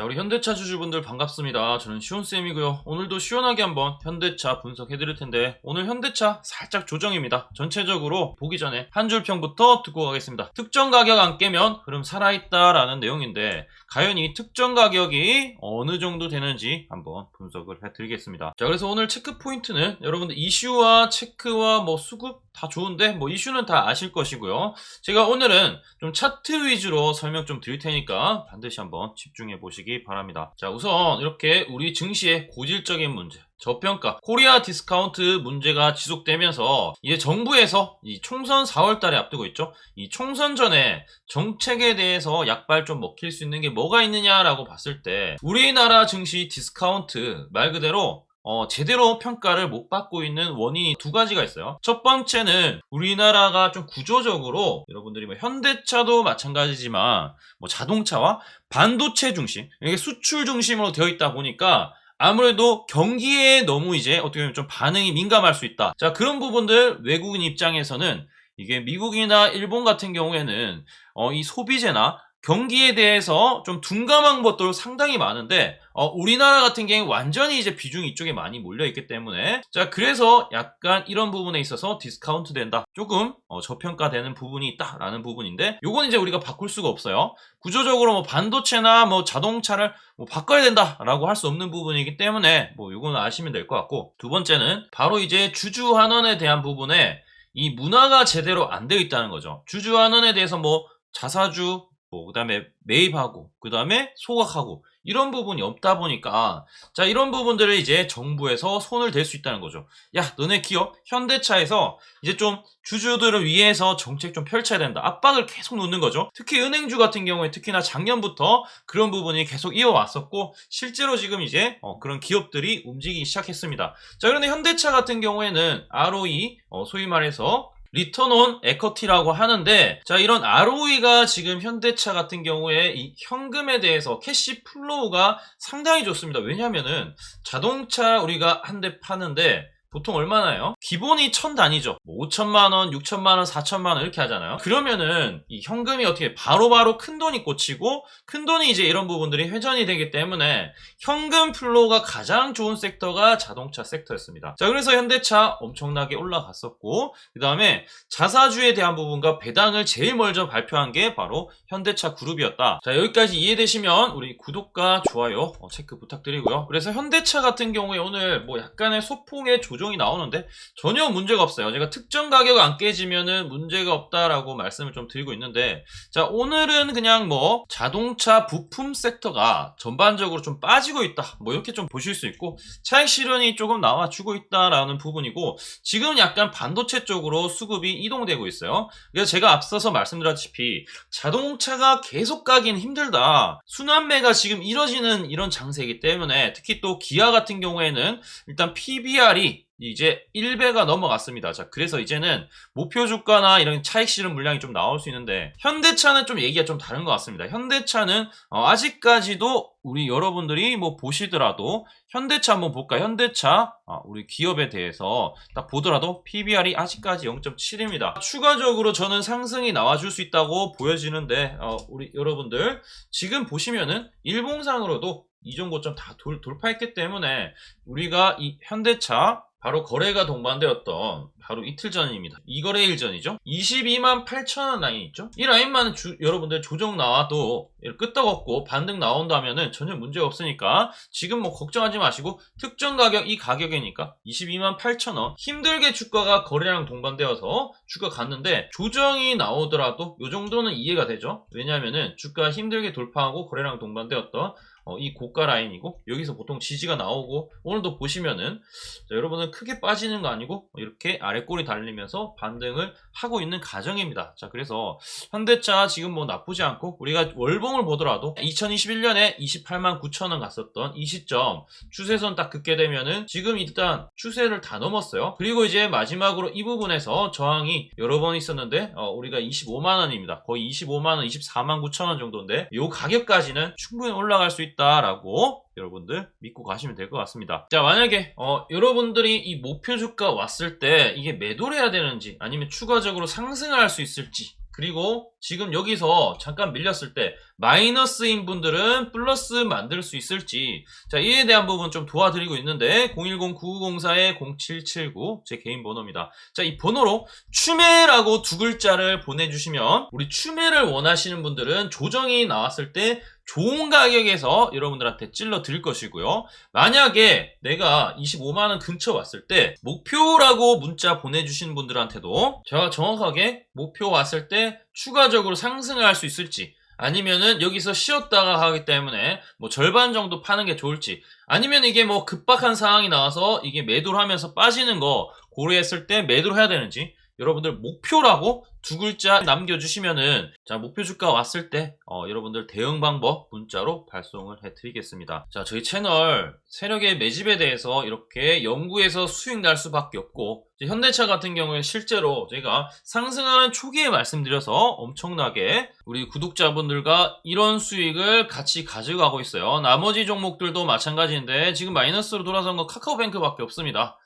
자, 우리 현대차 주주분들 반갑습니다. 저는 시온쌤이고요. 오늘도 시원하게 한번 현대차 분석해 드릴 텐데, 오늘 현대차 살짝 조정입니다. 전체적으로 보기 전에 한 줄 평부터 듣고 가겠습니다. 특정 가격 안 깨면 흐름 살아있다 라는 내용인데, 과연 이 특정 가격이 어느 정도 되는지 한번 분석을 해 드리겠습니다. 자, 그래서 오늘 체크 포인트는 여러분들 이슈와 체크와 뭐 수급 다 좋은데, 뭐 이슈는 다 아실 것이고요. 제가 오늘은 좀 차트 위주로 설명 좀 드릴 테니까 반드시 한번 집중해 보시기 바랍니다. 자, 우선 이렇게 우리 증시의 고질적인 문제, 저평가, 코리아 디스카운트 문제가 지속되면서 이제 정부에서 이 총선 4월 달에 앞두고 있죠. 이 총선 전에 정책에 대해서 약발 좀 먹힐 수 있는 게 뭐가 있느냐라고 봤을 때 우리나라 증시 디스카운트 말 그대로 어, 제대로 평가를 못 받고 있는 원인이 두 가지가 있어요. 첫 번째는 우리나라가 좀 구조적으로 여러분들이 뭐 현대차도 마찬가지지만 뭐 자동차와 반도체 중심, 이게 수출 중심으로 되어 있다 보니까 아무래도 경기에 너무 이제 어떻게 보면 좀 반응이 민감할 수 있다. 자, 그런 부분들 외국인 입장에서는 이게 미국이나 일본 같은 경우에는 어, 이 소비재나 경기에 대해서 좀 둔감한 것도 상당히 많은데 어, 우리나라 같은 경우에 완전히 이제 비중이 이쪽에 많이 몰려 있기 때문에 자 그래서 약간 이런 부분에 있어서 디스카운트 된다. 조금 어, 저평가되는 부분이 있다라는 부분인데 요건 이제 우리가 바꿀 수가 없어요. 구조적으로 뭐 반도체나 뭐 자동차를 뭐 바꿔야 된다라고 할 수 없는 부분이기 때문에 뭐 요거는 아시면 될 것 같고 두 번째는 바로 이제 주주 환원에 대한 부분에 이 문화가 제대로 안 되어 있다는 거죠. 주주 환원에 대해서 뭐 자사주 뭐 그다음에 매입하고 그다음에 소각하고 이런 부분이 없다 보니까 자 이런 부분들을 이제 정부에서 손을 댈 수 있다는 거죠. 야 너네 기업 현대차에서 이제 좀 주주들을 위해서 정책 좀 펼쳐야 된다. 압박을 계속 놓는 거죠. 특히 은행주 같은 경우에 특히나 작년부터 그런 부분이 계속 이어왔었고 실제로 지금 이제 어, 그런 기업들이 움직이기 시작했습니다. 자 그런데 현대차 같은 경우에는 ROE 어, 소위 말해서 리턴 온 에커티라고 하는데 자 이런 ROE가 지금 현대차 같은 경우에 이 현금에 대해서 캐시 플로우가 상당히 좋습니다. 왜냐하면은 자동차 우리가 한 대 파는데 보통 얼마나요? 기본이 천 단위죠. 뭐 5천만 원, 6천만 원, 4천만 원 이렇게 하잖아요. 그러면은 이 현금이 어떻게 바로바로 큰 돈이 꽂히고 큰 돈이 이제 이런 부분들이 회전이 되기 때문에 현금 플로우가 가장 좋은 섹터가 자동차 섹터였습니다. 자, 그래서 현대차 엄청나게 올라갔었고 그다음에 자사주에 대한 부분과 배당을 제일 먼저 발표한 게 바로 현대차 그룹이었다. 자, 여기까지 이해되시면 우리 구독과 좋아요 어, 체크 부탁드리고요. 그래서 현대차 같은 경우에 오늘 뭐 약간의 소폭의 조정 이 나오는데 전혀 문제가 없어요. 제가 특정 가격 안 깨지면은 문제가 없다라고 말씀을 좀 드리고 있는데 자, 오늘은 그냥 뭐 자동차 부품 섹터가 전반적으로 좀 빠지고 있다. 뭐 이렇게 좀 보실 수 있고 차익 실현이 조금 나와주고 있다라는 부분이고 지금 약간 반도체 쪽으로 수급이 이동되고 있어요. 그래서 제가 앞서서 말씀드렸다시피 자동차가 계속 가긴 힘들다. 순환매가 지금 이뤄지는 이런 장세이기 때문에 특히 또 기아 같은 경우에는 일단 PBR이 이제 1배가 넘어갔습니다. 자, 그래서 이제는 목표 주가나 이런 차익 실현 물량이 좀 나올 수 있는데 현대차는 좀 얘기가 좀 다른 것 같습니다. 현대차는 어, 아직까지도 우리 여러분들이 뭐 보시더라도 현대차 한번 볼까? 현대차 어, 우리 기업에 대해서 딱 보더라도 PBR이 아직까지 0.7입니다. 추가적으로 저는 상승이 나와줄 수 있다고 보여지는데 어, 우리 여러분들 지금 보시면은 일봉상으로도 이전 고점 다 돌, 돌파했기 때문에 우리가 이 현대차 바로 거래가 동반되었던 바로 이틀 전입니다. 이 거래일 전이죠. 22만 8천원 라인 있죠. 이 라인만 주, 여러분들 조정 나와도 끄떡없고 반등 나온다면은 전혀 문제 없으니까 지금 뭐 걱정하지 마시고 특정 가격 이 가격이니까 22만 8천원 힘들게 주가가 거래량 동반되어서 주가 갔는데 조정이 나오더라도 이 정도는 이해가 되죠. 왜냐하면은 주가 힘들게 돌파하고 거래량 동반되었던 어, 이 고가 라인이고 여기서 보통 지지가 나오고 오늘도 보시면은 자, 여러분은 크게 빠지는 거 아니고 이렇게 아래 꼬리 달리면서 반등을 하고 있는 가정입니다. 자 그래서 현대차 지금 뭐 나쁘지 않고 우리가 월봉을 보더라도 2021년에 28만 9천 원 갔었던 이 시점 추세선 딱 긋게 되면은 지금 일단 추세를 다 넘었어요. 그리고 이제 마지막으로 이 부분에서 저항이 여러 번 있었는데 어, 우리가 25만 원입니다. 거의 25만 원, 24만 9천 원 정도인데 이 가격까지는 충분히 올라갈 수 있다 라고 여러분들 믿고 가시면 될 것 같습니다. 자 만약에 어, 여러분들이 이 목표 주가 왔을 때 이게 매도를 해야 되는지 아니면 추가적으로 상승할 수 있을지 그리고 지금 여기서 잠깐 밀렸을 때 마이너스인 분들은 플러스 만들 수 있을지 자 이에 대한 부분 좀 도와드리고 있는데 010-9904-0779 제 개인 번호입니다. 자 이 번호로 추매라고 두 글자를 보내주시면 우리 추매를 원하시는 분들은 조정이 나왔을 때 좋은 가격에서 여러분들한테 찔러 드릴 것이고요. 만약에 내가 25만원 근처 왔을 때 목표라고 문자 보내주신 분들한테도 제가 정확하게 목표 왔을 때 추가적으로 상승을 할 수 있을지 아니면은 여기서 쉬었다가 하기 때문에 뭐 절반 정도 파는 게 좋을지 아니면 이게 뭐 급박한 상황이 나와서 이게 매도를 하면서 빠지는 거 고려했을 때 매도를 해야 되는지 여러분들 목표라고 두 글자 남겨주시면은 자 목표 주가 왔을 때 어, 여러분들 대응 방법 문자로 발송을 해드리겠습니다. 자 저희 채널 세력의 매집에 대해서 이렇게 연구해서 수익 날 수밖에 없고 현대차 같은 경우에 실제로 저희가 상승하는 초기에 말씀드려서 엄청나게 우리 구독자분들과 이런 수익을 같이 가져가고 있어요. 나머지 종목들도 마찬가지인데 지금 마이너스로 돌아선 건 카카오뱅크밖에 없습니다.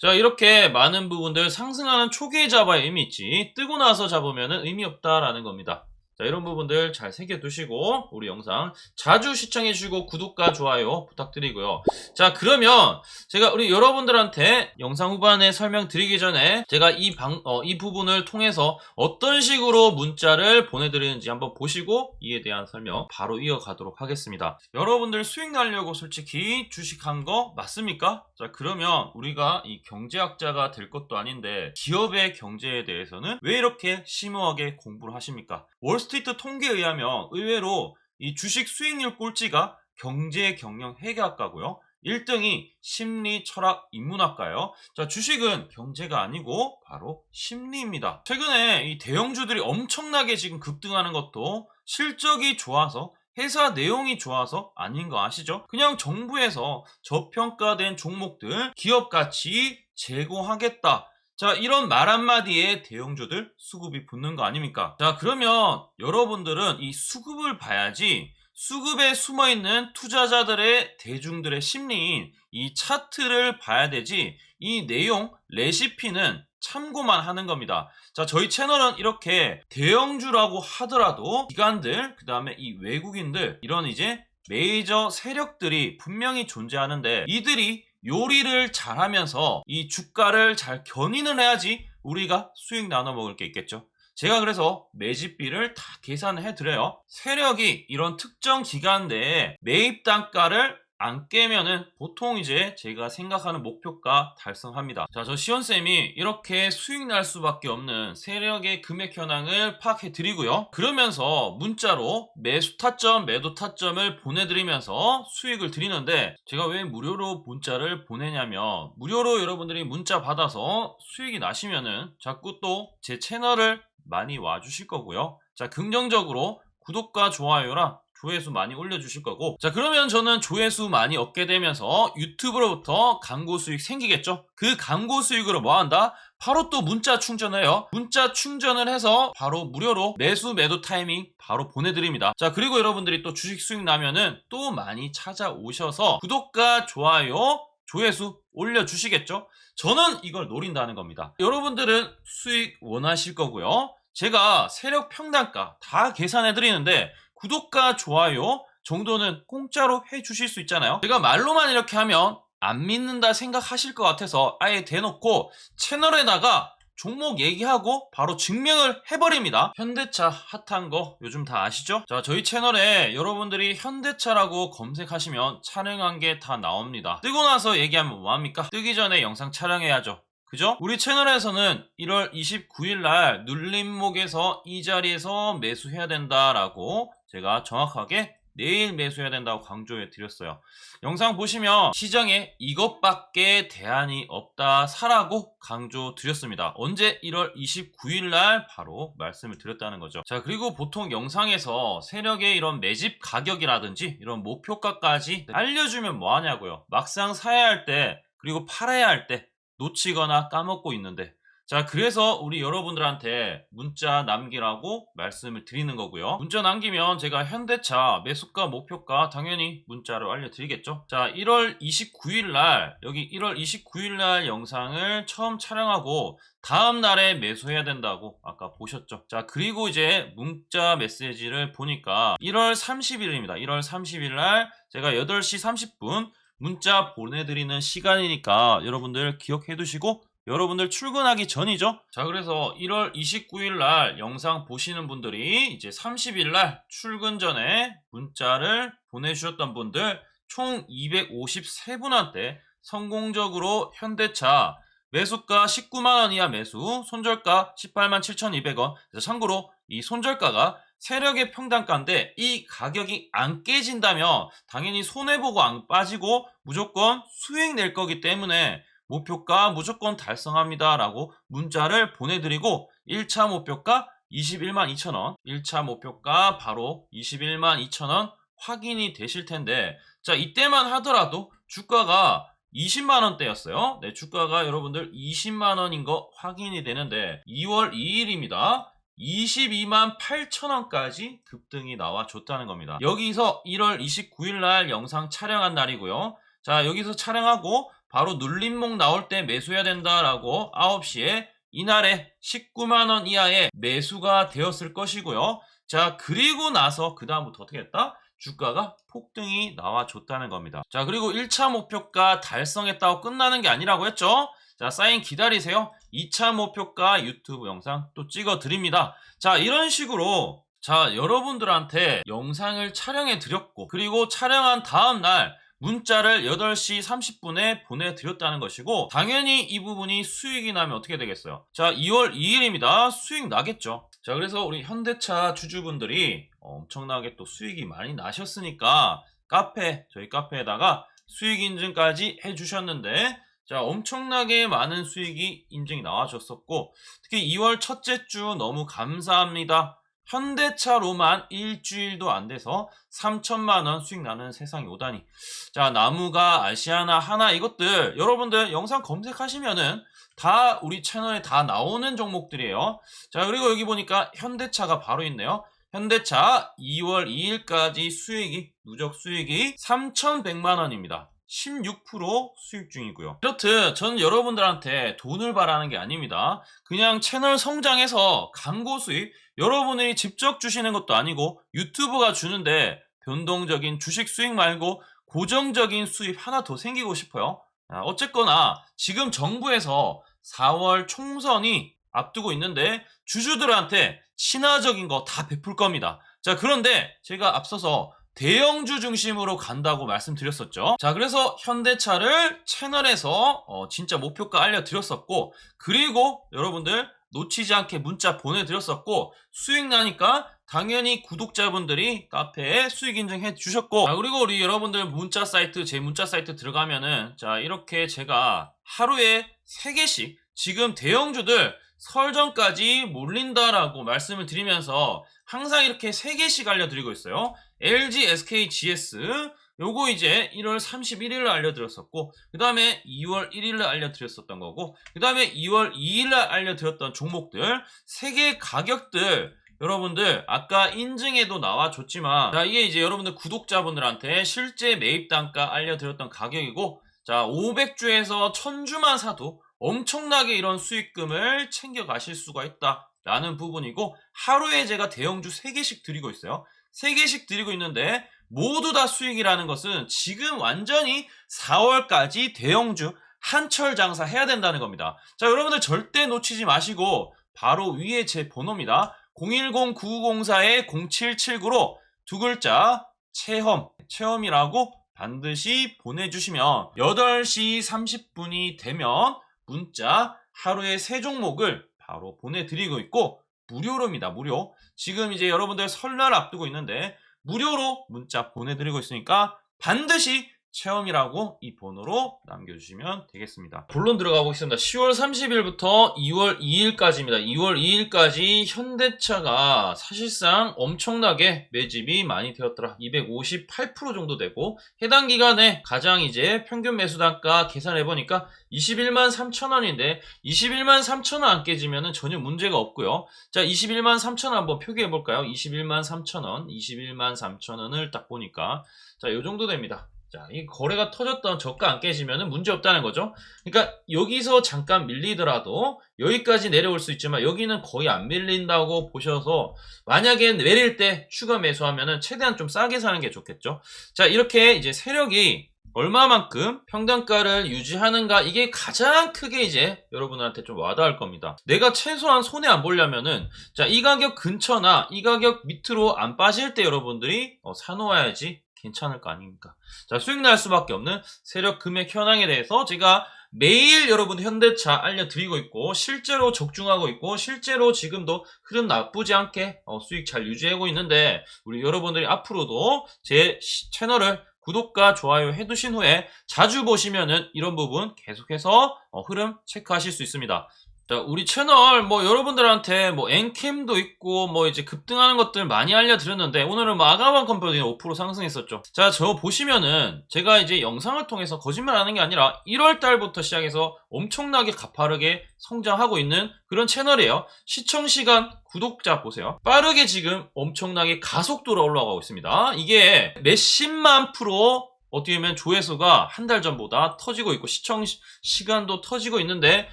자, 이렇게 많은 부분들 상승하는 초기에 잡아야 의미 있지. 뜨고 나서 잡으면 의미 없다라는 겁니다. 자, 이런 부분들 잘 새겨두시고, 우리 영상 자주 시청해주시고, 구독과 좋아요 부탁드리고요. 자, 그러면 제가 우리 여러분들한테 영상 후반에 설명드리기 전에 제가 이 방, 어, 이 부분을 통해서 어떤 식으로 문자를 보내드리는지 한번 보시고, 이에 대한 설명 바로 이어가도록 하겠습니다. 여러분들 수익 날려고 솔직히 주식한 거 맞습니까? 자, 그러면 우리가 이 경제학자가 될 것도 아닌데, 기업의 경제에 대해서는 왜 이렇게 심오하게 공부를 하십니까? 월스 트리트 통계에 의하면 의외로 이 주식 수익률 꼴찌가 경제 경영 회계학과고요. 1등이 심리 철학 인문학과예요. 자, 주식은 경제가 아니고 바로 심리입니다. 최근에 이 대형주들이 엄청나게 지금 급등하는 것도 실적이 좋아서 회사 내용이 좋아서 아닌 거 아시죠? 그냥 정부에서 저평가된 종목들 기업 가치 제고하겠다. 자, 이런 말 한마디에 대형주들 수급이 붙는 거 아닙니까? 자, 그러면 여러분들은 이 수급을 봐야지 수급에 숨어 있는 투자자들의 대중들의 심리인 이 차트를 봐야 되지 이 내용 레시피는 참고만 하는 겁니다. 자, 저희 채널은 이렇게 대형주라고 하더라도 기관들, 그 다음에 이 외국인들, 이런 이제 메이저 세력들이 분명히 존재하는데 이들이 요리를 잘하면서 이 주가를 잘 견인을 해야지 우리가 수익 나눠 먹을 게 있겠죠. 제가 그래서 매집비를 다 계산을 해드려요. 세력이 이런 특정 기간 내에 매입 단가를 안 깨면은 보통 이제 제가 생각하는 목표가 달성합니다. 자, 저 시원쌤이 이렇게 수익 날 수밖에 없는 세력의 금액 현황을 파악해 드리고요. 그러면서 문자로 매수 타점, 매도 타점을 보내드리면서 수익을 드리는데 제가 왜 무료로 문자를 보내냐면 무료로 여러분들이 문자 받아서 수익이 나시면은 자꾸 또 제 채널을 많이 와주실 거고요. 자, 긍정적으로 구독과 좋아요랑 조회수 많이 올려주실 거고. 자 그러면 저는 조회수 많이 얻게 되면서 유튜브로부터 광고 수익 생기겠죠? 그 광고 수익으로 뭐 한다? 바로 또 문자 충전해요. 문자 충전을 해서 바로 무료로 매수 매도 타이밍 바로 보내드립니다. 자 그리고 여러분들이 또 주식 수익 나면은 또 많이 찾아오셔서 구독과 좋아요 조회수 올려주시겠죠? 저는 이걸 노린다는 겁니다. 여러분들은 수익 원하실 거고요. 제가 세력 평단가 다 계산해 드리는데 구독과 좋아요 정도는 공짜로 해 주실 수 있잖아요. 제가 말로만 이렇게 하면 안 믿는다 생각하실 것 같아서 아예 대놓고 채널에다가 종목 얘기하고 바로 증명을 해버립니다. 현대차 핫한 거 요즘 다 아시죠? 자, 저희 채널에 여러분들이 현대차라고 검색하시면 촬영한 게 다 나옵니다. 뜨고 나서 얘기하면 뭐합니까? 뜨기 전에 영상 촬영해야죠. 그죠? 우리 채널에서는 1월 29일 날 눌림목에서 이 자리에서 매수해야 된다라고 제가 정확하게 내일 매수해야 된다고 강조해 드렸어요. 영상 보시면 시장에 이것밖에 대안이 없다 사라고 강조 드렸습니다. 언제 1월 29일 날 바로 말씀을 드렸다는 거죠. 자, 그리고 보통 영상에서 세력의 이런 매집 가격이라든지 이런 목표가까지 알려주면 뭐 하냐고요. 막상 사야 할 때 그리고 팔아야 할 때 놓치거나 까먹고 있는데 자, 그래서 우리 여러분들한테 문자 남기라고 말씀을 드리는 거고요. 문자 남기면 제가 현대차 매수가 목표가 당연히 문자로 알려드리겠죠. 자, 1월 29일 날 여기 1월 29일 날 영상을 처음 촬영하고 다음 날에 매수해야 된다고 아까 보셨죠. 자, 그리고 이제 문자 메시지를 보니까 1월 30일입니다. 1월 30일 날 제가 8시 30분 문자 보내드리는 시간이니까 여러분들 기억해 두시고 여러분들 출근하기 전이죠. 자, 그래서 1월 29일 날 영상 보시는 분들이 이제 30일 날 출근 전에 문자를 보내주셨던 분들 총 253분한테 성공적으로 현대차 매수가 19만원 이하 매수, 손절가 18만 7,200원. 그래서 참고로 이 손절가가 세력의 평단가인데 이 가격이 안 깨진다면 당연히 손해보고 안 빠지고 무조건 수익 낼 거기 때문에 목표가 무조건 달성합니다. 라고 문자를 보내드리고 1차 목표가 21만 2천원, 1차 목표가 바로 21만 2천원 확인이 되실 텐데 자 이때만 하더라도 주가가 20만원대였어요. 네, 주가가 여러분들 20만원인 거 확인이 되는데 2월 2일입니다. 22만 8천원까지 급등이 나와 줬다는 겁니다. 여기서 1월 29일 날 영상 촬영한 날이고요. 자, 여기서 촬영하고 바로 눌림목 나올 때 매수해야 된다라고 9시에 이날에 19만원 이하의 매수가 되었을 것이고요. 자, 그리고 나서 그 다음부터 어떻게 했다? 주가가 폭등이 나와줬다는 겁니다. 자, 그리고 1차 목표가 달성했다고 끝나는 게 아니라고 했죠? 자, 사인 기다리세요. 2차 목표가 유튜브 영상 또 찍어 드립니다. 자, 이런 식으로 자, 여러분들한테 영상을 촬영해 드렸고, 그리고 촬영한 다음날 문자를 8시 30분에 보내드렸다는 것이고, 당연히 이 부분이 수익이 나면 어떻게 되겠어요? 자, 2월 2일입니다. 수익 나겠죠. 자, 그래서 우리 현대차 주주분들이 엄청나게 또 수익이 많이 나셨으니까, 카페, 저희 카페에다가 수익 인증까지 해주셨는데, 자, 엄청나게 많은 수익이 인증이 나와줬었고, 특히 2월 첫째 주 너무 감사합니다. 현대차로만 일주일도 안 돼서 3천만 원 수익 나는 세상이 오다니. 자, 나무가 아시아나 하나 이것들 여러분들 영상 검색하시면은 다 우리 채널에 다 나오는 종목들이에요. 자, 그리고 여기 보니까 현대차가 바로 있네요. 현대차 2월 2일까지 수익이, 누적 수익이 3,100만 원입니다. 16% 수익 중이고요. 이렇듯 저는 여러분들한테 돈을 바라는 게 아닙니다. 그냥 채널 성장해서 광고 수익 여러분이 직접 주시는 것도 아니고 유튜브가 주는데 변동적인 주식 수익 말고 고정적인 수입 하나 더 생기고 싶어요. 아, 어쨌거나 지금 정부에서 4월 총선이 앞두고 있는데 주주들한테 친화적인 거 다 베풀 겁니다. 자, 그런데 제가 앞서서 대형주 중심으로 간다고 말씀드렸었죠. 자, 그래서 현대차를 채널에서 어, 진짜 목표가 알려드렸었고, 그리고 여러분들 놓치지 않게 문자 보내드렸었고, 수익 나니까 당연히 구독자분들이 카페에 수익 인증해 주셨고, 자, 그리고 우리 여러분들 문자 사이트, 제 문자 사이트 들어가면은, 자, 이렇게 제가 하루에 3개씩 지금 대형주들 설전까지 몰린다라고 말씀을 드리면서 항상 이렇게 3개씩 알려드리고 있어요. LG, SK, GS 요거 이제 1월 31일날 알려드렸었고 그 다음에 2월 1일날 알려드렸었던 거고 그 다음에 2월 2일날 알려드렸던 종목들 3개 가격들 여러분들 아까 인증에도 나와줬지만 자 이게 이제 여러분들 구독자분들한테 실제 매입 단가 알려드렸던 가격이고 자 500주에서 1000주만 사도 엄청나게 이런 수익금을 챙겨 가실 수가 있다 라는 부분이고 하루에 제가 대형주 3개씩 드리고 있어요. 3개씩 드리고 있는데 모두 다 수익이라는 것은 지금 완전히 4월까지 대형주 한철 장사 해야 된다는 겁니다. 자, 여러분들 절대 놓치지 마시고 바로 위에 제 번호입니다. 010-9904-0779로 두 글자 체험, 체험이라고 반드시 보내주시면 8시 30분이 되면 문자 하루에 세 종목을 바로 보내드리고 있고 무료로입니다. 무료. 지금 이제 여러분들 설날 앞두고 있는데 무료로 문자 보내드리고 있으니까 반드시 체험이라고 이 번호로 남겨주시면 되겠습니다. 본론 들어가 보겠습니다. 10월 30일부터 2월 2일까지입니다. 2월 2일까지 현대차가 사실상 엄청나게 매집이 많이 되었더라. 258% 정도 되고 해당 기간에 가장 이제 평균 매수 단가 계산해 보니까 21만 3천 원인데 21만 3천 원 안 깨지면 전혀 문제가 없고요. 자, 21만 3천 원 한번 표기해 볼까요? 21만 3천 원, 21만 3천 원을 딱 보니까 자, 요 정도 됩니다. 자, 이 거래가 터졌던 저가 안 깨지면 문제 없다는 거죠. 그러니까 여기서 잠깐 밀리더라도 여기까지 내려올 수 있지만 여기는 거의 안 밀린다고 보셔서 만약에 내릴 때 추가 매수하면은 최대한 좀 싸게 사는 게 좋겠죠. 자, 이렇게 이제 세력이 얼마만큼 평단가를 유지하는가 이게 가장 크게 이제 여러분한테 좀 와닿을 겁니다. 내가 최소한 손해 안 보려면은 자, 이 가격 근처나 이 가격 밑으로 안 빠질 때 여러분들이 어, 사놓아야지 괜찮을 거 아닙니까? 자, 수익 날 수밖에 없는 세력 금액 현황에 대해서 제가 매일 여러분 현대차 알려드리고 있고 실제로 적중하고 있고 실제로 지금도 흐름 나쁘지 않게 어, 수익 잘 유지하고 있는데 우리 여러분들이 앞으로도 제 시- 채널을 구독과 좋아요 해두신 후에 자주 보시면은 이런 부분 계속해서 어, 흐름 체크하실 수 있습니다. 자, 우리 채널 뭐 여러분들한테 뭐 엔캠도 있고 뭐 이제 급등하는 것들 많이 알려드렸는데 오늘은 뭐 아가방 컴퍼니 5% 상승했었죠. 자, 저 보시면은 제가 이제 영상을 통해서 거짓말하는 게 아니라 1월 달부터 시작해서 엄청나게 가파르게 성장하고 있는 그런 채널이에요. 시청 시간 구독자 보세요. 빠르게 지금 엄청나게 가속도로 올라가고 있습니다. 이게 몇십만 프로 어떻게 보면 조회수가 한 달 전보다 터지고 있고 시청 시- 시간도 터지고 있는데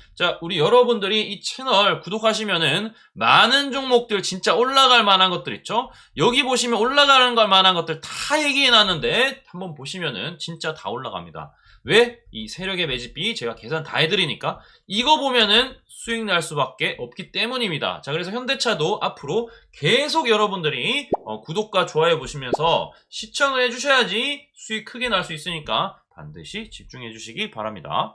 자 우리 여러분들이 이 채널 구독하시면은 많은 종목들 진짜 올라갈 만한 것들 있죠? 여기 보시면 올라가는 걸 만한 것들 다 얘기해 놨는데 한번 보시면은 진짜 다 올라갑니다 왜? 이 세력의 매집비 제가 계산 다 해드리니까 이거 보면은 수익 날 수밖에 없기 때문입니다 자 그래서 현대차도 앞으로 계속 여러분들이 어, 구독과 좋아요 보시면서 시청을 해주셔야지 수익 크게 날 수 있으니까 반드시 집중해 주시기 바랍니다.